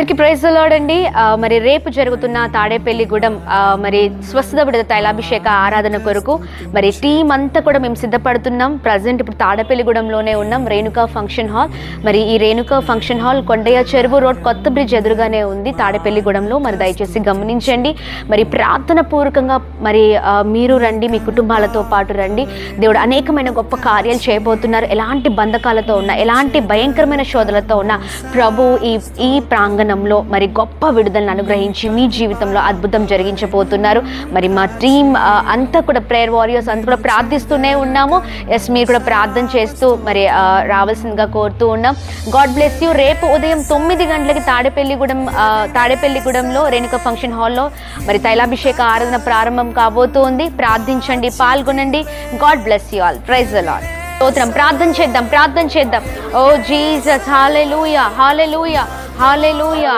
అందరికీ ప్రైజ్ అండి. మరి రేపు జరుగుతున్న తాడేపల్లిగూడెం మరి స్వస్థత విడుదల తైలాభిషేక ఆరాధన కొరకు మరి టీం అంతా కూడా మేము సిద్ధపడుతున్నాం. ప్రజెంట్ ఇప్పుడు తాడేపల్లిగూడెంలోనే ఉన్నాం రేణుకా ఫంక్షన్ హాల్. మరి ఈ రేణుకా ఫంక్షన్ హాల్ కొండయ్య చెరువు రోడ్ కొత్త బ్రిడ్జ్ ఎదురుగానే ఉంది తాడేపల్లిగూడెంలో. మరి దయచేసి గమనించండి. మరి ప్రార్థన పూర్వకంగా మరి మీరు రండి మీ కుటుంబాలతో పాటు రండి. దేవుడు అనేకమైన గొప్ప కార్యాలు చేయబోతున్నారు. ఎలాంటి బంధకాలతో ఉన్న ఎలాంటి భయంకరమైన శోధలతో ఉన్న ప్రభు ఈ ఈ ప్రాంగణ ప్రాంగణంలో మరి గొప్ప విడుదలను అనుగ్రహించి మీ జీవితంలో అద్భుతం జరిగించబోతున్నారు. మరి మా టీం అంతా కూడా ప్రేయర్ వారియర్స్ అంతా కూడా ప్రార్థిస్తూనే ఉన్నాము. ఎస్ మీరు కూడా ప్రార్థన చేస్తూ మరి రావాల్సిందిగా కోరుతూ ఉన్నాం. గాడ్ బ్లెస్ యూ రేపు ఉదయం తొమ్మిది గంటలకి తాడేపల్లిగూడెం తాడేపల్లిగూడెంలో రేణుక ఫంక్షన్ హాల్లో మరి తైలాభిషేక ఆరాధన ప్రారంభం కాబోతోంది. ప్రార్థించండి పాల్గొనండి. God bless you all praise అలాల్ స్తోత్రం. ప్రార్థన చేద్దాం ప్రార్థన చేద్దాం. Oh Jesus hallelujah hallelujah hallelujah